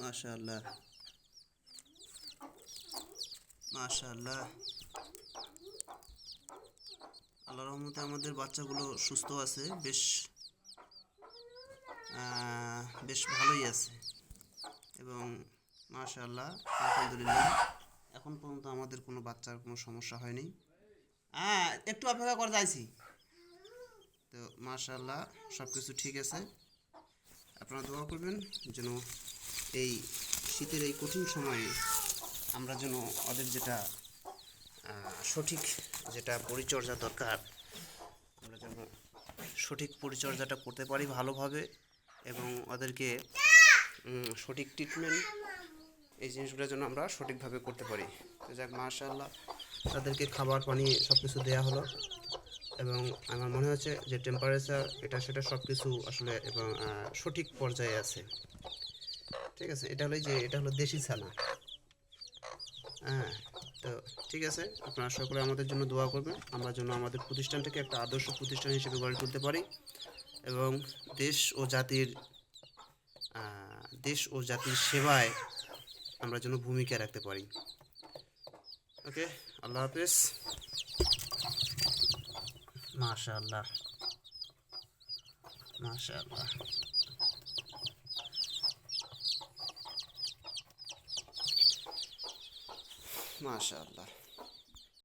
মাশাআল্লাহ। মাশাআল্লাহ। আল্লাহর রহমতে আমাদের বাচ্চাগুলো সুস্থ আছে, বেশ বেশ ভালোই আছে। এবং মাশাআল্লাহ, আলহামদুলিল্লাহ, এখন পর্যন্ত আমাদের কোনো বাচ্চার কোনো সমস্যা হয়নি। হ্যাঁ একটু অপেক্ষা করে যাইছি। তো মাশাআল্লাহ সব কিছু ঠিক আছে। আপনারা দোয়া করবেন যেন এই শীতের এই কঠিন সময়ে আমরা যেন ওদের যেটা সঠিক যেটা পরিচর্যা দরকার, আমরা যেন সঠিক পরিচর্যাটা করতে পারি ভালোভাবে এবং ওদেরকে সঠিক ট্রিটমেন্ট এই জিনিসগুলো যেন আমরা সঠিকভাবে করতে পারি। তো যাক, মাশাআল্লাহ। তাদেরকে খাবার, পানি সব কিছু দেওয়া হলো এবং আমার মনে হচ্ছে যে টেম্পারেচার এটা, সেটা সব কিছু আসলে, এবং সঠিক পর্যায়ে আছে। ঠিক আছে, এটা হলো যে, এটা হলো দেশি ছানা। হ্যাঁ তো ঠিক আছে, আপনারা সকলে আমাদের জন্য দোয়া করবেন। আমরা যেন আমাদের প্রতিষ্ঠানটাকে একটা আদর্শ প্রতিষ্ঠান হিসেবে গড়ে তুলতে পারি এবং দেশ ও জাতির দেশ ও জাতির সেবায় আমরা যেন ভূমিকা রাখতে পারি। ওকে, আল্লাহ হাফেজ। মাশাআল্লাহ। মাশাআল্লাহ। মাশাআল্লাহ